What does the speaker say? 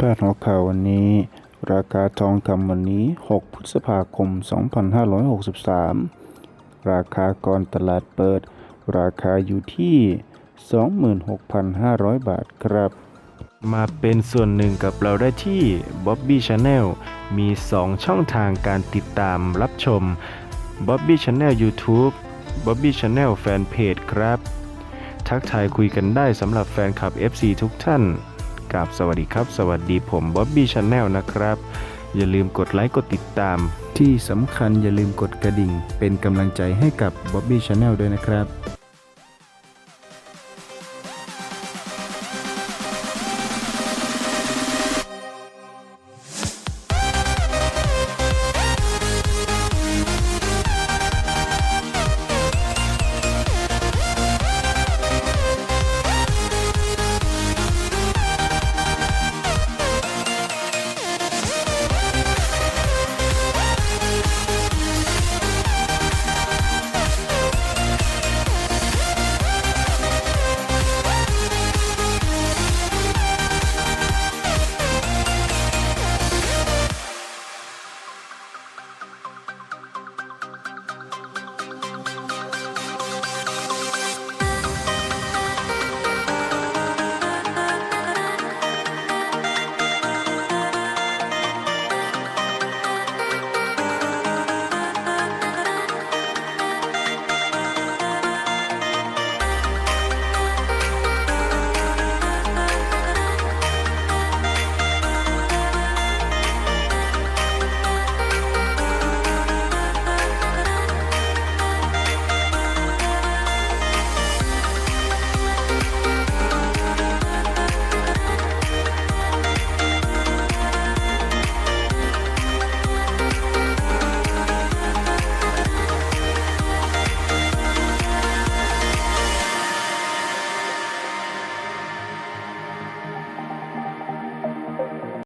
พาดหัวข่าววันนี้ ราคาทองคำวันนี้ 6 พฤษภาคม 2563 ราคาก่อนตลาดเปิด ราคาอยู่ที่ 26,500 บาทครับ มาเป็นส่วนหนึ่งกับเราได้ที่ Bobby Channel มี 2 ช่องทางการติดตามรับชม Bobby Channel YouTube Bobby Channel Fanpage ครับ ทักทายคุยกันได้สำหรับแฟนคลับ FC ทุกท่าน กับสวัสดีครับ สวัสดีผมบ๊อบบี้ชาแนลนะครับ อย่าลืมกดไลค์กดติดตาม ที่สำคัญอย่าลืมกดกระดิ่ง เป็นกำลังใจให้กับบ๊อบบี้ชาแนลด้วยนะครับ